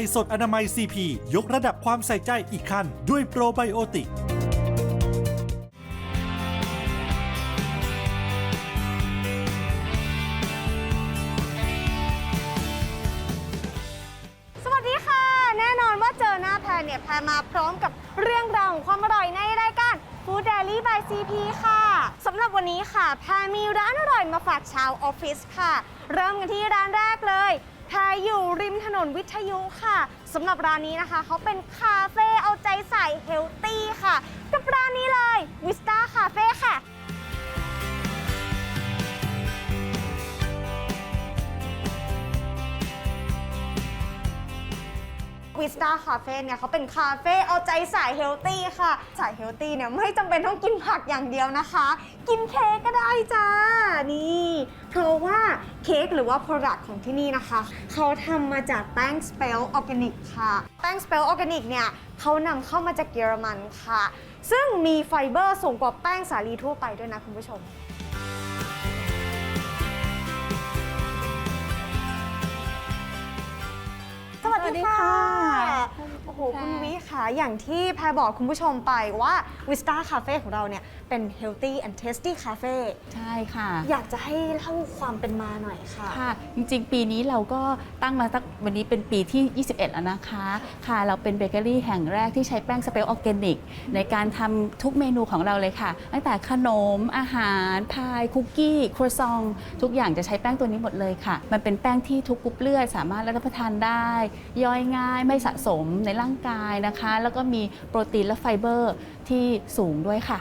ไก่สดอนามัย CP ยกระดับความใส่ใจอีกขั้นด้วยโปรไบโอติกสวัสดีค่ะแน่นอนว่าเจอหน้าแพรเนี่ยแพรมาพร้อมกับเรื่องราวของความอร่อยในรายการ Food Daily by CP ค่ะสำหรับวันนี้ค่ะ แพรมีร้านอร่อยมาฝากชาวออฟฟิศค่ะ เริ่มกันที่ร้านแรกเลย แพรอยู่ริมถนนวิทยุค่ะสำหรับร้านนี้นะคะ เขาเป็นคาเฟ่เอาใจใส่เฮลตี้ค่ะ กับร้านนี้เลยวิสตาคาเฟ่ค่ะ วิสตาคาเฟ่เนี่ยเขาเป็นคาเฟ่เอาใจสายเฮลตี้ค่ะ สายเฮลตี้เนี่ยไม่จำเป็นต้องกินผักอย่างเดียวนะคะ กินเค้กก็ได้จ้า นี่เพราะว่าเค้กหรือว่า Product ของที่นี่นะคะ เขาทำมาจากแป้งสเปลออร์แกนิกค่ะ แป้งสเปลออร์แกนิกเนี่ยเขานำเข้ามาจากเยอรมันค่ะ ซึ่งมีไฟเบอร์สูงกว่าแป้งสาลีทั่วไปด้วยนะคุณผู้ชม สวัสดีค่ะ หคุณวิค่ะอย่างที่แพรบอกคุณผู้ชมไปว่าวิสตาคาเฟ่ของเราเนี่ยเป็น healthy and tasty cafe ใช่ค่ะ อยากจะให้เล่าความเป็นมาหน่อยค่ะ ค่ะ จริงๆ ปีนี้เราก็ตั้งมาสักวันนี้เป็นปีที่ 21 แล้วนะคะ ค่ะ เราเป็นเบเกอรี่แห่งแรกที่ใช้แป้งสเปลออร์แกนิก ในการทำทุกเมนูของเราเลยค่ะ ตั้งแต่ขนม อาหาร พาย คุกกี้ ครัวซอง ทุกอย่างจะใช้แป้งตัวนี้หมดเลยค่ะ มันเป็นแป้งที่ทุกกรุ๊ปเลือดสามารถรับประทานได้ ย่อยง่าย ไม่สะสมในร่างกายนะคะ แล้วก็มีโปรตีนและไฟเบอร์ที่สูงด้วยค่ะ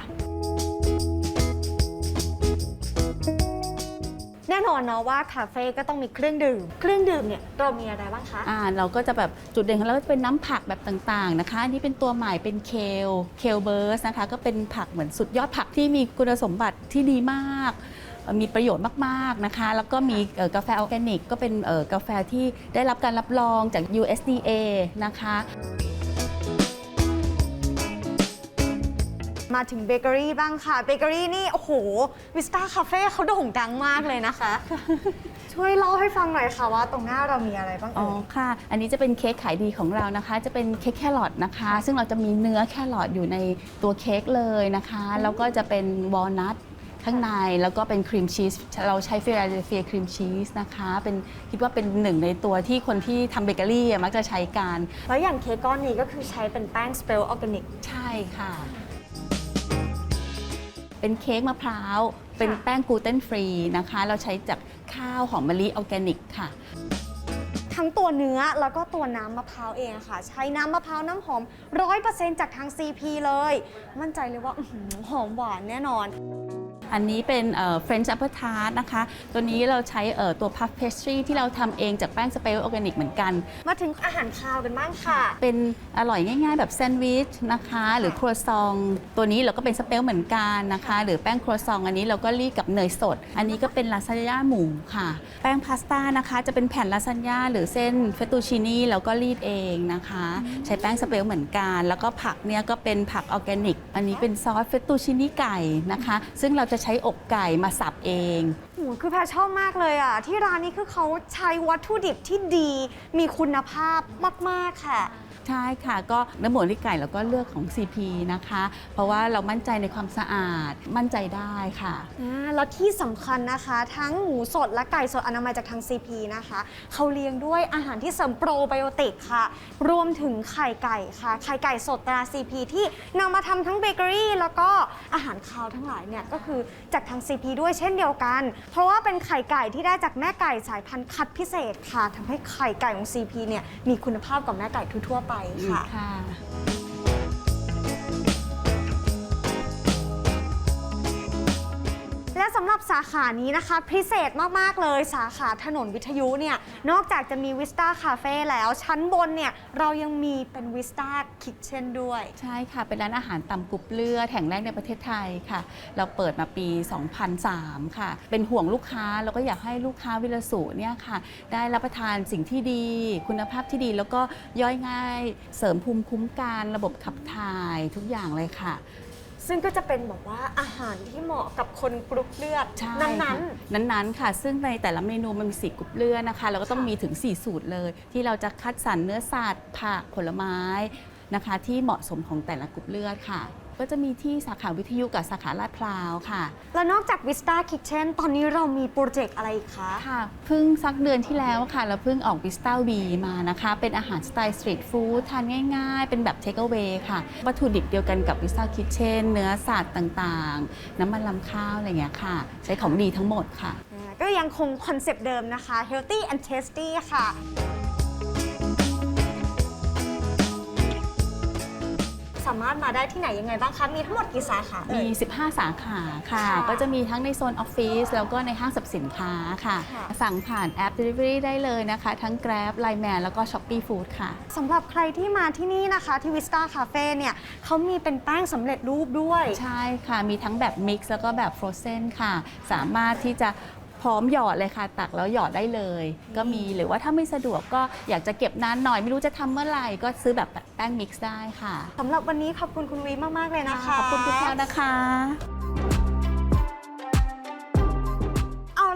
แน่นอนเนาะว่าคาเฟ่ก็ต้องมีเครื่องดื่ม เครื่องดื่มเนี่ยเรามีอะไรบ้างคะ อ่าเราก็จะแบบจุดเด่นของเราก็จะเป็นน้ำผักแบบต่างๆนะคะ อันนี่เป็นตัวใหม่เป็นเคล เคลเบิร์สนะคะ ก็เป็นผักเหมือนสุดยอดผักที่มีคุณสมบัติที่ดีมากเอ่อ มีประโยชน์มากๆนะคะ แล้วก็มีเอ่อกาแฟออร์แกนิก ก็เป็นเอ่อกาแฟที่ได้รับการรับรองจาก USDA นะคะมาถึงเบเกอรี่บ้างค่ะ เบเกอรี่นี่ โอ้โหวิสตาคาเฟ่เขาโด่งดังมากเลยนะคะ ช่วยเล่าให้ฟังหน่อยค่ะว่าตรงหน้าเรามีอะไรบ้างอ๋อเอ่ยค่ะ อันนี้จะเป็นเค้กขายดีของเรานะคะ จะเป็นเค้กแครอทนะคะ ซึ่งเราจะมีเนื้อแครอทอยู่ในตัวเค้กเลยนะคะ แล้วก็จะเป็นวอลนัท ข้างในแล้วก็เป็นครีมชีสเราใช้ฟิลาเดลเฟียครีมชีสนะคะ เป็นคิดว่าเป็นหนึ่งในตัวที่คนที่ทำเบเกอรี่อะมักจะใช้กัน แล้วอย่างเค้กก้อนนี้ก็คือใช้เป็นแป้งสเปลออร์แกนิก ใช่ค่ะ เป็นเค้กมะพร้าว เป็นแป้งกลูเตนฟรีนะคะ เราใช้จากข้าวหอมมะลิออร์แกนิกค่ะ ทั้งตัวเนื้อแล้วก็ตัวน้ำมะพร้าวเองอะค่ะ ใช้น้ำมะพร้าวน้ำหอม 100%จากทาง CP เลย มั่นใจเลยว่าอื้อหือหอมหวานแน่นอน อันนี้เป็นเฟรนช์แอปเปิลทาร์ตนะคะ ตัวนี้เราใช้เอ่อตัวพัฟเพสทรีที่เราทำเองจากแป้งสเปรย์ออร์แกนิกเหมือนกัน มาถึงอาหารคาวกันบ้างค่ะ เป็นอร่อยง่ายๆ แบบแซนด์วิชนะคะ หรือครัวซอง ตัวนี้เราก็เป็นสเปรย์เหมือนกันนะคะ หรือแป้งครัวซอง อันนี้เราก็รีดกับเนยสด อันนี้ก็เป็นลาซานญ่าหมูค่ะ แป้งพาสต้านะคะ จะเป็นแผ่นลาซานญ่าหรือเส้นเฟตตูชินีเราก็รีดเองนะคะ ใช้แป้งสเปรย์เหมือนกัน แล้วก็ผักเนี่ยก็เป็นผักออร์แกนิก อันนี้เป็นซอสเฟตตูชินีไก่นะคะ ซึ่งเราจะใช้อกไก่มาสับเองโอ้โหคือแพรชอบมากเลยอะ ที่ร้านนี้คือเขาใช้วัตถุดิบที่ดีมีคุณภาพมาก ๆ ค่ะ ใช่ค่ะ ก็เนื้อหมูลิไก่เราก็เลือกของ CP นะคะ เพราะว่าเรามั่นใจในความสะอาดมั่นใจได้ค่ะ อ่าแล้วที่สำคัญนะคะ ทั้งหมูสดและไก่สดอนามัยจากทาง CP นะคะ เขาเลี้ยงด้วยอาหารที่เสริมโปรไบโอติกค่ะ รวมถึงไข่ไก่ค่ะ ไข่ไก่สดตรา CP ที่นำมาทำทั้งเบเกอรี่แล้วก็อาหารคาวทั้งหลายเนี่ยก็คือจากทาง CP ด้วยเช่นเดียวกัน เพราะว่าเป็นไข่ไก่ที่ได้จากแม่ไก่สายพันธุ์คัดพิเศษค่ะทำให้ไข่ไก่ของ CP เนี่ยมีคุณภาพกว่าแม่ไก่ทั่วๆไปค่ะ ค่ะ รับสาขานี้นะคะ พิเศษมาก ๆ เลยสาขาถนนวิทยุเนี่ย นอกจากจะมีวิสตาคาเฟ่แล้ว ชั้นบนเนี่ย เรายังมีเป็นวิสตาคิทเช่นด้วย ใช่ค่ะ เป็นร้านอาหารตำกรุบเลือดแห่งแรกในประเทศไทยค่ะ เราเปิดมาปี 2003 ค่ะ เป็นห่วงลูกค้าแล้วก็อยากให้ลูกค้าวิลสุเนี่ยค่ะ ได้รับประทานสิ่งที่ดี คุณภาพที่ดีแล้วก็ย่อยง่าย เสริมภูมิคุ้มกันระบบขับถ่ายทุกอย่างเลยค่ะ ซึ่งก็จะเป็นแบบว่าอาหารที่เหมาะกับคนกรุ๊ปเลือดใช่นั้นค่ะนั้นๆ ค่ะ ซึ่งในแต่ละเมนูมันมีสีกรุ๊ปเลือดนะคะ เราก็ต้องค่ะมีถึง 4 สูตรเลย ที่เราจะคัดสรรเนื้อสัตว์ผักผลไม้นะคะ ที่เหมาะสมของแต่ละกรุ๊ปเลือดค่ะ ก็จะมีที่สาขาวิทยุกับสาขาลาดพร้าวค่ะๆแล้วนอกจาก Vista Kitchen ตอนนี้เรามีโปรเจกต์อะไรอีกคะ ค่ะเพิ่งสักเดือนที่แล้วค่ะ เราเพิ่งออกวิสตาวีมานะคะ เป็นอาหารสไตล์สตรีทฟู้ดทานง่ายๆ เป็นแบบเทคเ a วค่ะ วัตถุดิบเดียวกันกับวิสตาคิทเช่นเนื้อสัตว์ต่างๆ น้ำมันลำข้าวอะไรอย่างเงี้ยค่ะ ใช้ของดีทั้งหมดค่ะอ่าก็ยังคงคอนเซปต์เดิมนะคะ healthy and tasty ค่ะ สามารถมาได้ที่ไหนยังไงบ้างคะ มีทั้งหมดกี่สาขาเอ่มี ย 15 สาขาค่ะ ค่ะก็จะมีทั้งในโซนออฟฟิศแล้วก็ในห้างสรรพสินค้าค่ะ ค่ะ สั่งผ่านแอป Delivery ได้เลยนะคะ ทั้ง Grab Line Man แล้วก็ Shopee Food ค่ะ สำหรับใครที่มาที่นี่นะคะที่ Vista Cafe เนี่ยเขามีเป็นแป้งสำเร็จรูปด้วย ใช่ค่ะ มีทั้งแบบมิกซ์แล้วก็แบบฟรอเซนค่ะ สามารถที่จะ พร้อมหยอดเลยค่ะ ตักแล้วหยอดได้เลย ก็มีหรือว่าถ้าไม่สะดวกก็อยากจะเก็บนานหน่อยไม่รู้จะทำเมื่อไหร่ก็ซื้อแบบแป้งมิกซ์ได้ค่ะ สำหรับวันนี้ขอบคุณคุณวีมาก ๆ เลยนะคะ ขอบคุณคุณแพลวนะคะ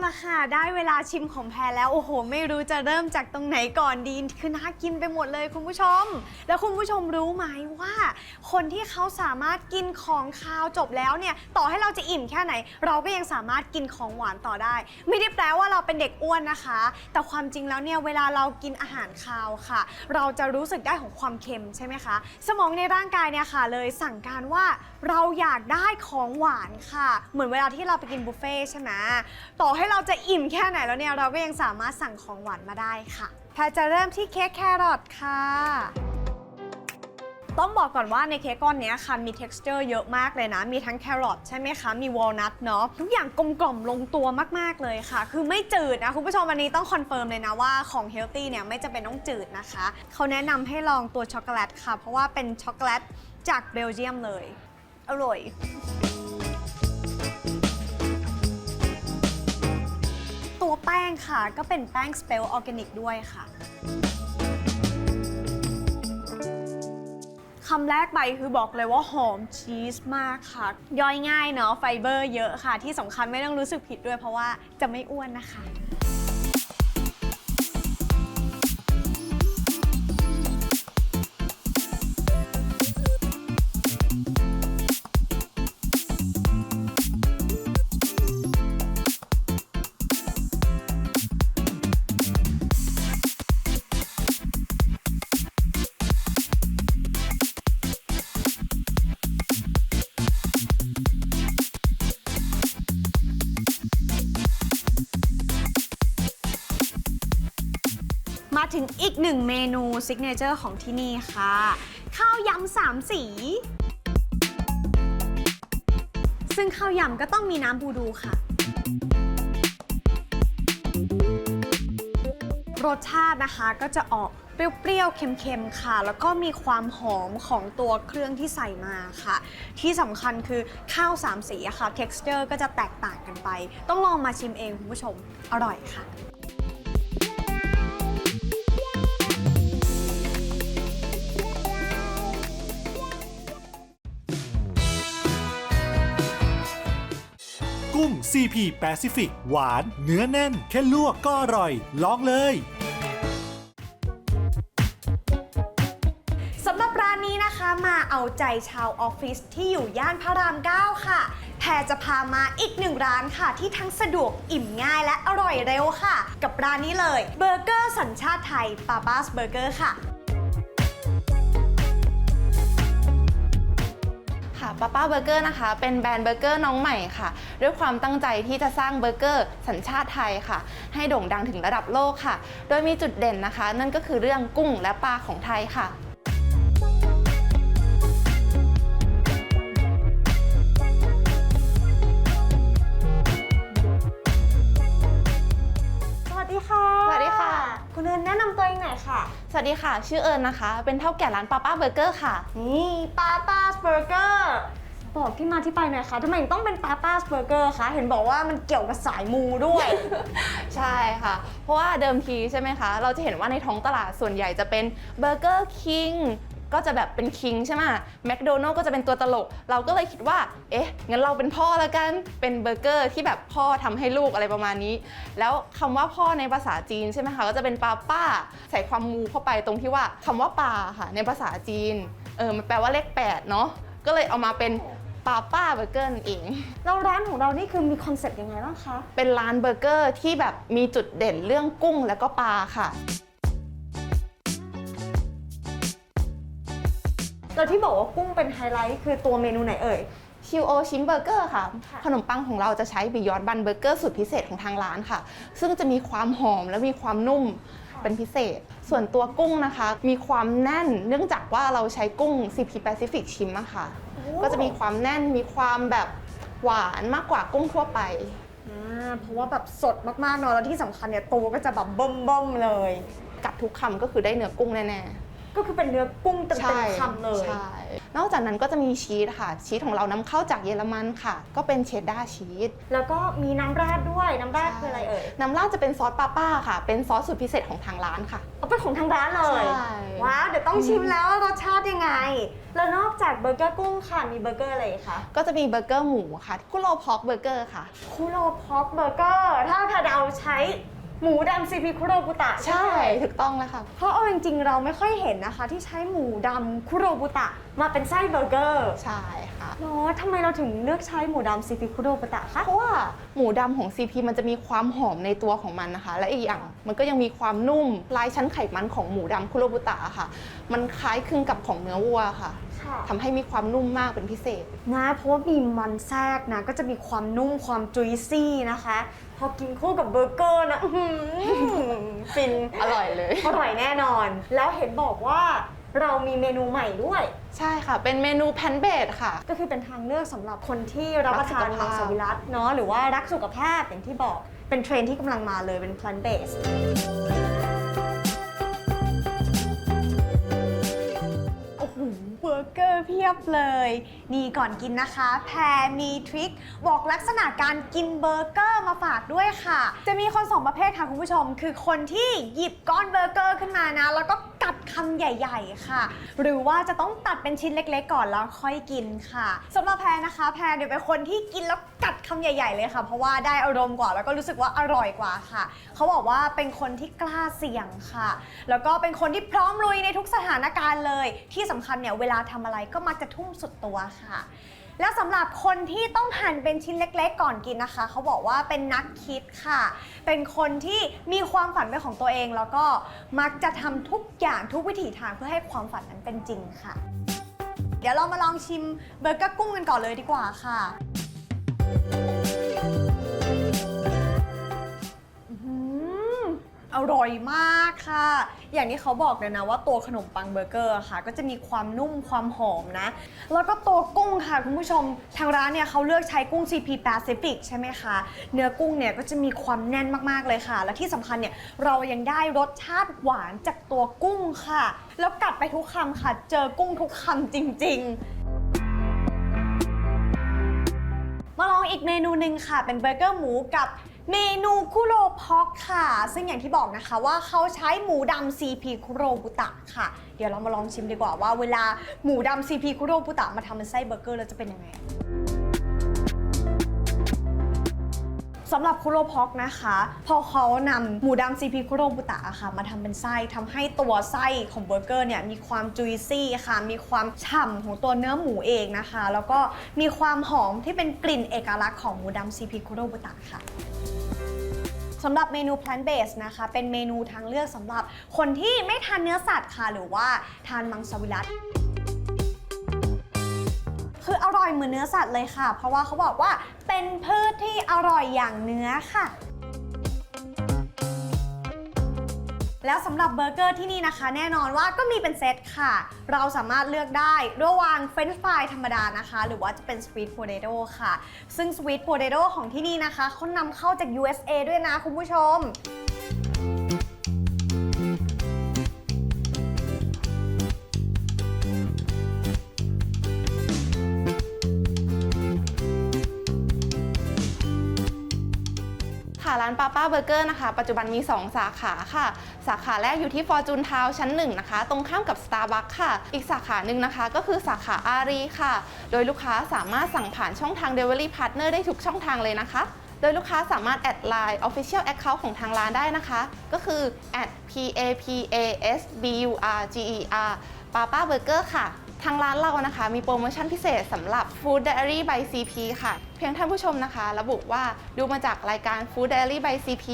ละค่ะ ได้เวลาชิมของแพรแล้ว โอ้โห ไม่รู้จะเริ่มจากตรงไหนก่อนดี คือน่ากินไปหมดเลยคุณผู้ชม แล้วคุณผู้ชมรู้ไหมว่า คนที่เขาสามารถกินของคาวจบแล้วเนี่ย ต่อให้เราจะอิ่มแค่ไหน เราก็ยังสามารถกินของหวานต่อได้ ไม่ได้แปลว่าเราเป็นเด็กอ้วนนะคะ แต่ความจริงแล้วเนี่ย เวลาเรากินอาหารคาวค่ะ เราจะรู้สึกได้ของความเค็มใช่ไหมคะ สมองในร่างกายเนี่ยค่ะ เลยสั่งการว่า เราอยากได้ของหวานค่ะ เหมือนเวลาที่เราไปกินบุฟเฟ่ใช่ไหมต่อให้เราจะอิ่มแค่ไหนแล้วเนี่ยเราก็ยังสามารถสั่งของหวานมาได้ค่ะแพรจะเริ่มที่เค้กแครอทค่ะต้องบอกก่อนว่าในเค้กก้อนนี้ค่ะมี t e x t u r e เยอะมากเลยนะ มีทั้งแครอทใช่ไหมคะ มีวอลนัทเนาะทุกอย่างกลมกล่อมลงตัวมากๆเลยค่ะ คือไม่จืดนะ คุณผู้ชมวันนี้ต้องคอนเฟิร์มเลยนะว่าของเฮลตี้เนี่ยไม่จะเป็นต้องจืดนะคะ เขาแนะนำให้ลองตัวช็อกโกแลตค่ะ เพราะว่าเป็นช็อกโกแลตจากเบลเยียมเลย อร่อย ตัวแป้งค่ะก็เป็นแป้งสเปลออร์แกนิกด้วยค่ะคำแรกไปคือบอกเลยว่าหอมชีสมากค่ะ ย่อยง่ายเนาะไฟเบอร์เยอะค่ะ ที่สำคัญไม่ต้องรู้สึกผิดด้วยเพราะว่าจะไม่อ้วนนะคะ ถึงอีกหนึ่งเมนูซิกเนเจอร์ของที่นี่ค่ะ ข้าวยำสามสี ซึ่งข้าวยำก็ต้องมีน้ำบูดูค่ะ รสชาตินะคะก็จะออกเปรี้ยวๆ เค็มๆ ค่ะ แล้วก็มีความหอมของตัวเครื่องที่ใส่มาค่ะ ที่สำคัญคือข้าวสามสีอะค่ะ texture ก็จะแตกต่างกันไป ต้องลองมาชิมเองคุณผู้ชม อร่อยค่ะ กุ้ง CP Pacific หวาน เนื้อแน่น แค่ลวกก็อร่อย ลองเลยสำหรับร้านนี้นะคะมาเอาใจชาวออฟฟิศที่อยู่ย่านพระราม 9 ค่ะ แพรจะพามาอีกหนึ่งร้านค่ะ ที่ทั้งสะดวกอิ่มง่ายและอร่อยเร็วค่ะ กับร้านนี้เลยเบอร์เกอร์สัญชาติไทยปาปาสเบอร์เกอร์ค่ะ ป้าป้าเบอร์เกอร์นะคะ เป็นแบรนด์เบอร์เกอร์น้องใหม่ค่ะ ด้วยความตั้งใจที่จะสร้างเบอร์เกอร์สัญชาติไทยค่ะ ให้โด่งดังถึงระดับโลกค่ะ โดยมีจุดเด่นนะคะ นั่นก็คือเรื่องกุ้งและปลาของไทยค่ะ สวัสดีค่ะ ชื่อเอิญนะคะ เป็นเท่าแก่ร้านป้าป้าเบอร์เกอร์ค่ะ นี่ปาปาสเบอร์เกอร์บอกที่มาที่ไปหน่อยค่ะทำไมถึงต้องเป็นปาปาสเบอร์เกอร์คะเห็นบอกว่ามันเกี่ยวกับสายมูด้วย ใช่ค่ะ เพราะว่าเดิมทีใช่ไหมคะ เราจะเห็นว่าในท้องตลาดส่วนใหญ่จะเป็นเบอร์เกอร์คิง ก็จะแบบเป็นคิงใช่ไหมแมคโดนัลก็จะเป็นตัวตลก เราก็เลยคิดว่า เอ๊ะ งั้นเราเป็นพ่อแล้วกัน เป็นเบอร์เกอร์ที่แบบพ่อทำให้ลูกอะไรประมาณนี้ แล้วคำว่าพ่อในภาษาจีนใช่ไหมคะ ก็จะเป็นป้าป้า ใส่ความมูเข้าไปตรงที่ว่าคำว่าปาค่ะ ในภาษาจีน เออ มันแปลว่าเลข8เนาะ ก็เลยเอามาเป็นป้าป้าเบอร์เกอร์นั่นเองแล้วร้านของเรานี่คือมีคอนเซ็ปต์ยังไงบ้างคะ เป็นร้านเบอร์เกอร์ที่แบบมีจุดเด่นเรื่องกุ้งแล้วก็ปลาค่ะ แล้วที่บอกว่ากุ้งเป็นไฮไลท์คือตัวเมนูไหนเอ่ยคิวโอชิมเบอร์เกอร์ค่ะ ค่ะ ขนมปังของเราจะใช้บิยอนบันเบอร์เกอร์สูตรพิเศษของทางร้านค่ะ ซึ่งจะมีความหอมและมีความนุ่มเป็นพิเศษ ส่วนตัวกุ้งนะคะ มีความแน่นเนื่องจากว่าเราใช้กุ้ง CP Pacific ชิมอะค่ะ ก็จะมีความแน่นมีความแบบหวานมากกว่ากุ้งทั่วไป อ่าเพราะว่าแบบสดมากๆเนอะแล้วที่สำคัญเนี่ยตัวก็จะแบบเบิ่มๆเลย กัดทุกคำก็คือได้เนื้อกุ้งแน่ๆ ก็คือเป็นเนื้อกุ้งเต็ใช่มๆคำเลย ใช่นอกจากนั้นก็จะมีชีสค่ะ ชีสของเรานำเข้าจากเยอรมันค่ะ ก็เป็นเชดดาร์ชีส แล้วก็มีน้ำราดด้วย น้ำราดคืออะไรเอ่ยน้ำราดจะเป็นซอสปาป้าค่ะ เป็นซอสสูตรพิเศษของทางร้านค่ะ เอาเป็นของทางร้านเลย ใช่ ว้าว เดี๋ยวต้องชิมแล้วว่ารสชาติยังไง แล้วนอกจากเบอร์เกอร์กุ้งค่ะ มีเบอร์เกอร์อะไรอีกคะ ก็จะมีเบอร์เกอร์หมูค่ะ กุโรพอกเบอร์เกอร์ค่ะ คุโรพอกเบอร์เกอร์ ถ้าพาเดาใช้ หมูดำซีพีคุโรบุตะใช่ไหมถูกต้องแล้วค่ะ เพราะเอาจริงๆเราไม่ค่อยเห็นนะคะ ที่ใช้หมูดำคุโรบุตะ มาเป็นไส้เบอร์เกอร์ใช่ค่ะ เนาะทำไมเราถึงเลือกใช้หมูดำซีพีคุโรบุตะคะ เพราะว่าหมูดำของ CP มันจะมีความหอมในตัวของมันนะคะ และอีกอย่างมันก็ยังมีความนุ่มลายชั้นไขมันของหมูดำคุโรบุตะค่ะ มันคล้ายคลึงกับของเนื้อวัวค่ะค่ะ ทำให้มีความนุ่มมากเป็นพิเศษ นะเพราะว่ามีมันแทรกนะ ก็จะมีความนุ่มความจุยซี่นะคะ พอกินคู่กับเบอร์เกอร์นะอื้อหือฟินอร่อยเลย อร่อยแน่นอน แล้วเห็นบอกว่าเรามีเมนูใหม่ด้วย ใช่ค่ะ เป็นเมนูแพนเบดค่ะ ก็คือเป็นทางเลือกสำหรับคนที่รับประทานรักสุขภาพมังสวิรัตเนาะหรือว่ารักสุขภาพอย่างที่บอกเป็นเทรนด์ที่กำลังมาเลยเป็น plant based เกอร์เพียบเลย นี่ก่อนกินนะคะ แพรมีทริคบอกลักษณะการกินเบอร์เกอร์มาฝากด้วยค่ะ จะมีคนสองประเภทค่ะคุณผู้ชม คือคนที่หยิบก้อนเบอร์เกอร์ขึ้นมานะ แล้วก็กัดคำใหญ่ ๆ ค่ะ หรือว่าจะต้องตัดเป็นชิ้นเล็ก ๆ ก่อนแล้วค่อยกินค่ะสำหรับแพรนะคะ แพรเดี๋ยวเป็นคนที่กินแล้วกัดคำใหญ่ ๆ เลยค่ะ เพราะว่าได้อารมณ์กว่าแล้วก็รู้สึกว่าอร่อยกว่าค่ะ เขาบอกว่าเป็นคนที่กล้าเสี่ยงค่ะ แล้วก็เป็นคนที่พร้อมลุยในทุกสถานการณ์เลย ที่สำคัญเนี่ยเวลาทำอะไรก็มักจะทุ่มสุดตัวค่ะแล้วสำหรับคนที่ต้องหั่นเป็นชิ้นเล็ก ๆ ก่อนกินนะคะ เขาบอกว่าเป็นนักคิดค่ะ เป็นคนที่มีความฝันเป็นของตัวเอง แล้วก็มักจะทำทุกอย่างทุกวิถีทางเพื่อให้ความฝันนั้นเป็นจริงค่ะ เดี๋ยวเรามาลองชิมเบอร์เกอร์กุ้งกันก่อนเลยดีกว่าค่ะ อร่อยมากค่ะ อย่างที่เขาบอกเลยนะว่าตัวขนมปังเบอร์เกอร์ค่ะ ก็จะมีความนุ่มความหอมนะ แล้วก็ตัวกุ้งค่ะคุณผู้ชม ทางร้านเนี่ยเขาเลือกใช้กุ้ง CP Pacific ใช่ไหมคะ เนื้อกุ้งเนี่ยก็จะมีความแน่นมากๆเลยค่ะ และที่สำคัญเนี่ยเรายังได้รสชาติหวานจากตัวกุ้งค่ะ แล้วกัดไปทุกคำค่ะ เจอกุ้งทุกคำจริง ๆ มาลองอีกเมนูหนึ่งค่ะ เป็นเบอร์เกอร์หมูกับ เมนูคุโรพอกค่ะ ซึ่งอย่างที่บอกนะคะว่าเขาใช้หมูดำซีพีคุโรบุตะค่ะ เดี๋ยวเรามาลองชิมดีกว่าว่าเวลาหมูดำซีพีคุโรบุตะมาทำเป็นไส้เบอร์เกอร์แล้วจะเป็นยังไง สำหรับคุโรพอกนะคะ พอเขานำหมูดำซีพีคุโรบุตะอะค่ะ มาทำเป็นไส้ทำให้ตัวไส้ของเบอร์เกอร์เนี่ยมีความจุยซี่ค่ะ มีความฉ่ำของตัวเนื้อหมูเองนะคะ แล้วก็มีความหอมที่เป็นกลิ่นเอกลักษณ์ของหมูดำซีพีคุโรบุตะค่ะสำหรับเมนู plant based นะคะ เป็นเมนูทางเลือกสำหรับคนที่ไม่ทานเนื้อสัตว์ค่ะ หรือว่าทานมังสวิรัต คืออร่อยเหมือนเนื้อสัตว์เลยค่ะ เพราะว่าเขาบอกว่าเป็นพืชที่อร่อยอย่างเนื้อค่ะ แล้วสำหรับเบอร์เกอร์ที่นี่นะคะ แน่นอนว่าก็มีเป็นเซตค่ะ เราสามารถเลือกได้ระหว่างเฟรนช์ฟรายธรรมดานะคะ หรือว่าจะเป็นสวีทโพเตโต้ค่ะ ซึ่งสวีทโพเตโต้ของที่นี่นะคะเขานำเข้าจาก USA ด้วยนะคุณผู้ชม ค่ะร้านป้าป้าเบอร์เกอร์นะคะปัจจุบันมี 2 สาขาค่ะ สาขาแรกอยู่ที่ Fortune Town ชั้น1นะคะ ตรงข้ามกับ Starbucks ค่ะ อีกสาขาหนึ่งนะคะก็คือสาขาอารีค่ะ โดยลูกค้าสามารถสั่งผ่านช่องทาง Delivery Partner ได้ทุกช่องทางเลยนะคะโดยลูกค้าสามารถแอดไลน์ Official Account ของทางร้านได้นะคะ ก็คือ p a p a s b u r g e r Papa Burger ค่ะ ทางร้านเรานะคะ มีโปรโมชั่นพิเศษสำหรับ Food Diary by CP ค่ะ พียงท่านผู้ชมนะคะ ระบุว่าดูมาจากรายการ Food Diary by CP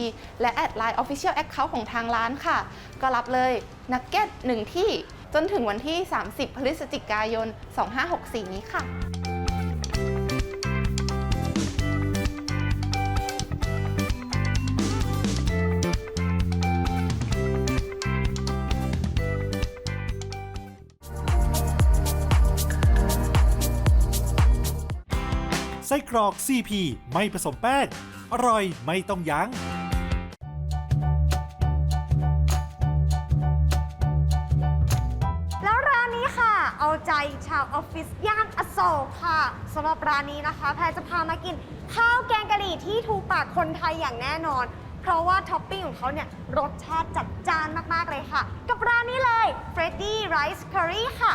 และแอดไลน์ Official Account ของทางร้านค่ะ ก็รับเลยนักเก็ต1ที่จนถึงวันที่ 30 พฤศจิกายน 2564 นี้ค่ะ กรอก CP ไม่ผสมแป้ง อร่อยไม่ต้องยั้งแล้วร้านนี้ค่ะ เอาใจชาวออฟฟิศย่านอโศกค่ะสำหรับร้านนี้นะคะ แพรจะพามากินข้าวแกงกะหรี่ที่ถูกปากคนไทยอย่างแน่นอน เพราะว่าท็อปปิ้งของเขาเนี่ยรสชาติจัดจ้านมาก ๆ เลยค่ะ กับร้านนี้เลย Freddy Rice Curry ค่ะ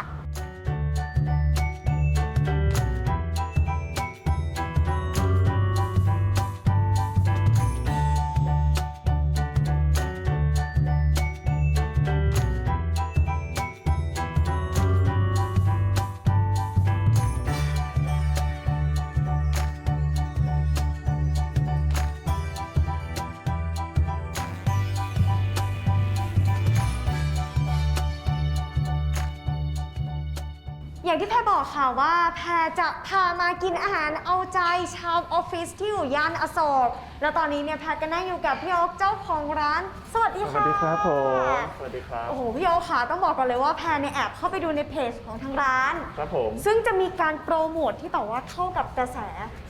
อย่างที่แพรบอกค่ะว่าแพรจะพามากินอาหารเอาใจชาวออฟฟิศที่อยู่ย่านอโศกแล้วตอนนี้เนี่ยแพรก็นั่งอยู่กับพี่โอ๊คเจ้าของร้าน สวัสดีสค่ะวัสดีครับผม สวัสดีครับ โอ้โหพี่โอ๊คค่ะต้องบอกก่อนเลยว่าแพรเนี่ยแอบเข้าไปดูในเพจของทางร้าน ครับผม ซึ่งจะมีการโปรโมทที่แบบว่าเข้ากับกระแส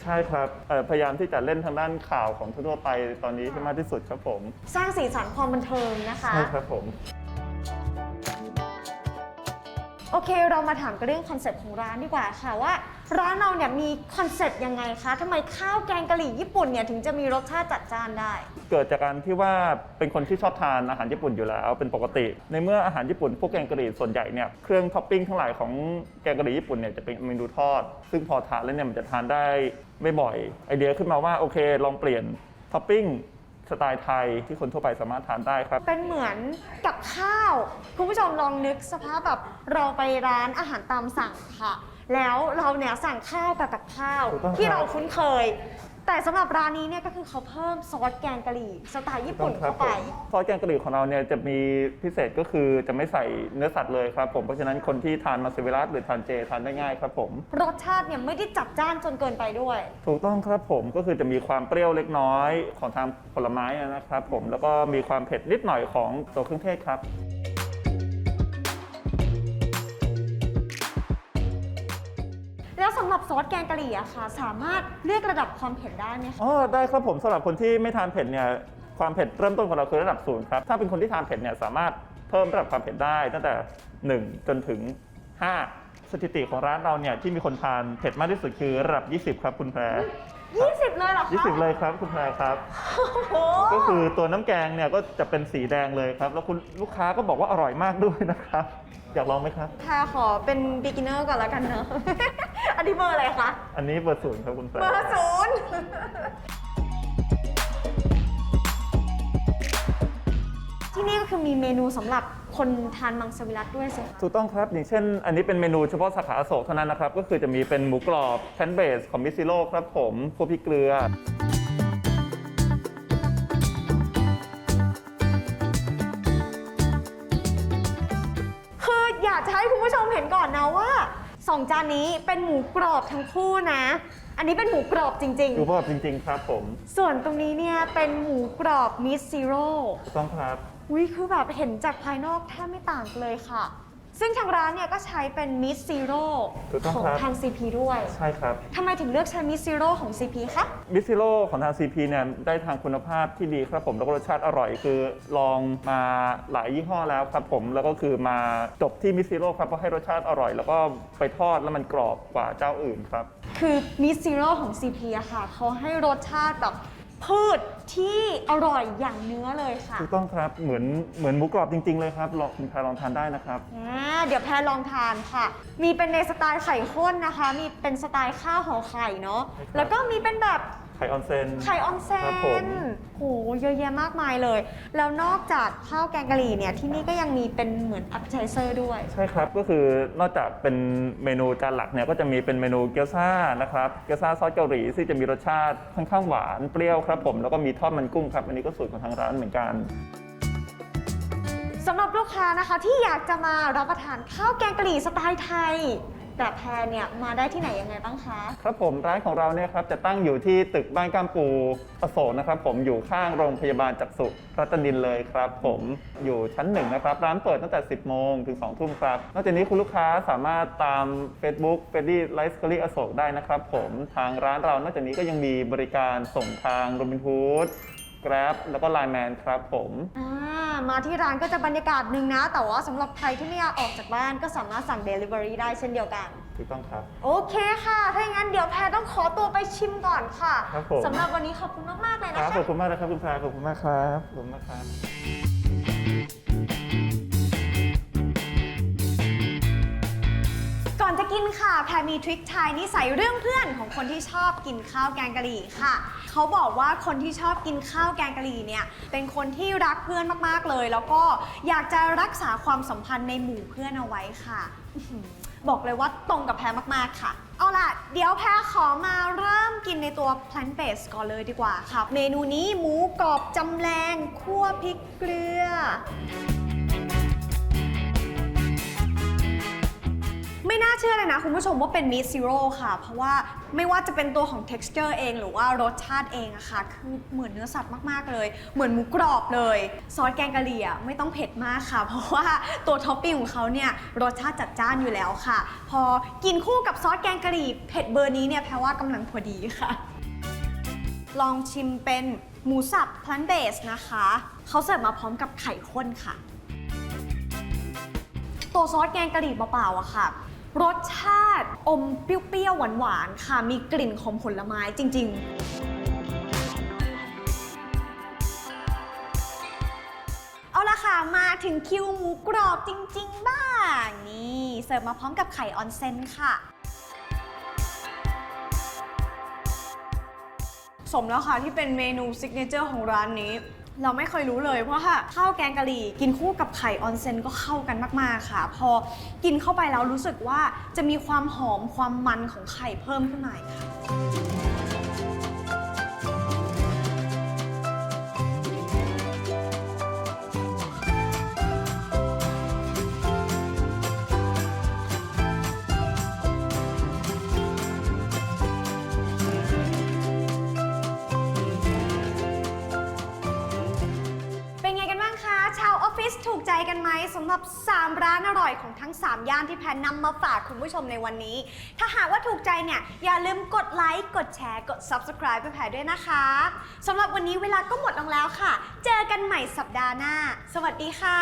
ใช่ครับเอ่อพยายามที่จะเล่นทางด้านข่าวของทั่วๆไปตอนนี้ให้มากที่สุดครับผม สร้างสีสันความบันเทิงนะคะ ใช่ครับผม โอเค เรามาถามกันเรื่องคอนเซ็ปต์ของร้านดีกว่าค่ะว่า ร้านเราเนี่ยมีคอนเซ็ปต์ยังไงคะทำไมข้าวแกงกะหรี่ญี่ปุ่นเนี่ยถึงจะมีรสชาติจัดจ้านได้ เกิดจากการที่ว่าเป็นคนที่ชอบทานอาหารญี่ปุ่นอยู่แล้วเป็นปกติ ในเมื่ออาหารญี่ปุ่นพวกแกงกะหรี่ส่วนใหญ่เนี่ยเครื่องท็อปปิ้งทั้งหลายของแกงกะหรี่ญี่ปุ่นเนี่ยจะเป็นเมนูทอด ซึ่งพอทานแล้วเนี่ยมันจะทานได้ไม่บ่อยไอเดียขึ้นมาว่าโอเค ลองเปลี่ยนท็อปปิ้ง สไตล์ไทยที่คนทั่วไปสามารถทานได้ครับ เป็นเหมือนกับข้าว คุณผู้ชมลองนึกสภาพแบบเราไปร้านอาหารตามสั่งค่ะ แล้วเราเนี่ยสั่งข้าวกับกับข้าว ถูกต้องครับ ที่เราคุ้นเคย แต่สำหรับร้านนี้เนี่ยก็คือเขาเพิ่มซอสแกงกะหรี่สไตล์ญี่ปุ่นเข้าไป ซอสแกงกะหรี่ของเราเนี่ยจะมีพิเศษก็คือจะไม่ใส่เนื้อสัตว์เลยครับผมเพราะฉะนั้นคนที่ทานมาเซเวรัสหรือทานเจทานได้ง่ายครับผมรสชาติเนี่ยไม่ได้จัดจ้านจนเกินไปด้วย ถูกต้องครับผมก็คือจะมีความเปรี้ยวเล็กน้อยของทางผลไม้นะครับผมแล้วก็มีความเผ็ดนิดหน่อยของตัวเครื่องเทศครับ หรับซอสแกงกะหรี่อะค่ะ สามารถเลือกระดับความเผ็ดได้ไหมคะ อ๋อได้ครับผมสำหรับคนที่ไม่ทานเผ็ดเนี่ยความเผ็ดเริ่มต้นของเราคือระดับศูนย์ครับถ้าเป็นคนที่ทานเผ็ดเนี่ยสามารถเพิ่มระดับความเผ็ดได้ตั้งแต่ 1 จนถึง 5 สถิติของร้านเราเนี่ยที่มีคนทานเผ็ดมากที่สุดคือระดับ 20 ครับคุณแพร20 เลยเหรอคะ20 เลยครับคุณแพรครับ โอ้โหก็คือตัวน้ำแกงเนี่ยก็จะเป็นสีแดงเลยครับ แล้วคุณลูกค้าก็บอกว่าอร่อยมากด้วยนะครับ อยากลองไหมครับ ค่ะขอเป็น beginner ก่อนแล้วกันเนอะอั นนี้เบอร์อะไรคะ อันนี้เบอร์ศูนย์ครับคุณแฟเบอร์ศูนย์ที่นี่ก็คือมีเมนูสำหรับคนทานมังสวิรัตด้วยสิคะถูกต้องครับ อย่างเช่น อันนี้เป็นเมนูเฉพาะสาขาอโศกเท่านั้นนะครับ ก็คือจะมีเป็นหมูกรอบแพนเบสของมิซิโร่ครับผมพวกพริกเกลือคือ สองจานนี้เป็นหมูกรอบทั้งคู่นะ อันนี้เป็นหมูกรอบจริง ดูว่าจริง ๆ ครับผม ๆ ส่วนตรงนี้เนี่ยเป็นหมูกรอบมิสซิโร่ถูกต้องครับ อุ้ยคือแบบเห็นจากภายนอกแทบไม่ต่างกันเลยค่ะ ซึ่งทางร้านเนี่ยก็ใช้เป็นมิสซิโร่ถูกต้องของครับ ทาง CP ด้วยใช่ครับ ทำไมถึงเลือกใช้มิสซิโร่ของ CP คะมิซิโร่ของทาง CP เนี่ยได้ทางคุณภาพที่ดีครับผมแล้วก็รสชาติอร่อยคือลองมาหลายยี่ห้อแล้วครับผมแล้วก็คือมาจบที่มิซิโร่ครับเพราะให้รสชาติอร่อย แล้วก็ไปทอดแล้วมันกรอบกว่าเจ้าอื่นครับ คือมิสซิโร่ของ CP อะค่ะเขาให้รสชาติแบบ พืชที่อร่อยอย่างเนื้อเลยค่ะถูกต้องครับเหมือนเหมือนหมูกรอบจริง ๆ เลยครับลองคุณแพรลองทานได้นะครับ อ่าเดี๋ยวแพรลองทานค่ะ มีเป็นในสไตล์ไข่ข้นนะคะ มีเป็นสไตล์ข้าวห่อไข่เนาะ ใช่ครับ แล้วก็มีเป็นแบบไข่ ออนเซน ไข่ออนเซครับผม นโหเยอะแยะมากมายเลย แล้วนอกจากข้าวแกงกะหรี่เนี่ย ที่นี่ก็ยังมีเป็นเหมือน appetizer ด้วย ใช่ครับ ก็คือนอกจากเป็นเมนูจานหลักเนี่ยก็จะมีเป็นเมนูเกี๊ยวซ่านะครับ เกี๊ยวซ่าซอสเกาหลีซึ่งจะมีรสชาติค่อนข้างหวานเปรี้ยวครับผมแล้วก็มีทอดมันกุ้งครับ อันนี้ก็สูตรของทางร้านเหมือนกัน สำหรับลูกค้านะคะที่อยากจะมารับประทานข้าวแกงกะหรี่สไตล์ไทย แบบแพรเนี่ยมาได้ที่ไหนยังไงบ้างคะ ครับผมร้านของเราเนี่ยครับจะตั้งอยู่ที่ตึกบ้านก้ามปูอโศกนะครับผมอยู่ข้างโรงพยาบาลจักษุรัตนินเลยครับ ผมอยู่ชั้นหนึ่งนะครับร้านเปิดตั้งแต่ 10 โมงถึง 2 ทุ่มครับ นอกจากนี้คุณลูกค้าสามารถตาม Facebook f e d d y l i f e s c u r r y อโศกได้นะครับผมทางร้านเรานอกจากนี้ก็ยังมีบริการส่งทาง Robinhood Grab แล้วก็ Line Man ครับผมอ่า มาที่ร้านก็จะบรรยากาศหนึ่งนะ แต่ว่าสำหรับใครที่ไม่อยากออกจากบ้านก็สามารถสั่ง Delivery ได้เช่นเดียวกัน ถูกต้องครับ โอเคค่ะ ถ้าอย่างนั้นเดี๋ยวแพรต้องขอตัวไปชิมก่อนค่ะครับผม สำหรับวันนี้ขอบคุณมากๆเลยคนะรับคะขอบคุณมากนะครับคุณแพรขอบคุณมากครับขอบคุณมากครับ กินค่ะแพรมีทริคทายนิสัยเรื่องเพื่อนของคนที่ชอบกินข้าวแกงกะหรี่ค่ะ เขาบอกว่าคนที่ชอบกินข้าวแกงกะหรี่เนี่ยเป็นคนที่รักเพื่อนมากๆเลย แล้วก็อยากจะรักษาความสัมพันธ์ในหมู่เพื่อนเอาไว้ค่ะ บอกเลยว่าตรงกับแพรมากๆค่ะ เอาล่ะ เดี๋ยวแพรขอมาเริ่มกินในตัว plant based ก่อนเลยดีกว่าค่ะ เมนูนี้หมูกรอบจำแรงคั่วพริกเกลือ ไม่น่าเชื่อเลยนะคุณผู้ชมว่าเป็นมิ z ซิโร่ค่ะ เพราะว่าไม่ว่าจะเป็นตัวของ texture เองหรือว่ารสชาติเองอะค่ะ คือเหมือนเนื้อสัตว์มากๆเลย เหมือนหมูกรอบเลย ซอสแกงกะหรี่อะไม่ต้องเผ็ดมากค่ะ เพราะว่าตัวท็อปปิ้งของเขาเนี่ยรสชาติจัดจ้านอยู่แล้วค่ะ พอกินคู่กับซอสแกงกะหรี่เผ็ดเบอร์นี้เนี่ยแปลว่ากำลังพอดีค่ะ ลองชิมเป็นหมูสับ plant based นะคะเขาเสิร์ฟมาพร้อมกับไข่ข้นค่ะตัวซอสแกงกะหรี่เปล่าๆอะค่ะ รสชาติอมเปรี้ยวๆหวานๆค่ะ มีกลิ่นของผลไม้จริง ๆ เอาละค่ะ มาถึงคิวหมูกรอบจริง ๆ บ้าง นี่เสิร์ฟมาพร้อมกับไข่ออนเซนค่ะ สมแล้วค่ะที่เป็นเมนูซิกเนเจอร์ของร้านนี้ เราไม่เคยรู้เลยเพราะว่าข้าวแกงกะหรี่ กินคู่กับไข่ออนเซนก็เข้ากันมากๆค่ะ พอกินเข้าไปแล้วรู้สึกว่าจะมีความหอมความมันของไข่เพิ่มขึ้นมาค่ะ ถูกใจกันไหมสำหรับ 3 ร้านอร่อยของทั้ง 3 ย่านที่แพนนำมาฝากคุณผู้ชมในวันนี้ ถ้าหากว่าถูกใจเนี่ย อย่าลืมกดไลค์กดแชร์ กด Subscribe ไปแพรด้วยนะคะสำหรับวันนี้เวลาก็หมดลงแล้วค่ะ เจอกันใหม่สัปดาห์หน้า สวัสดีค่ะ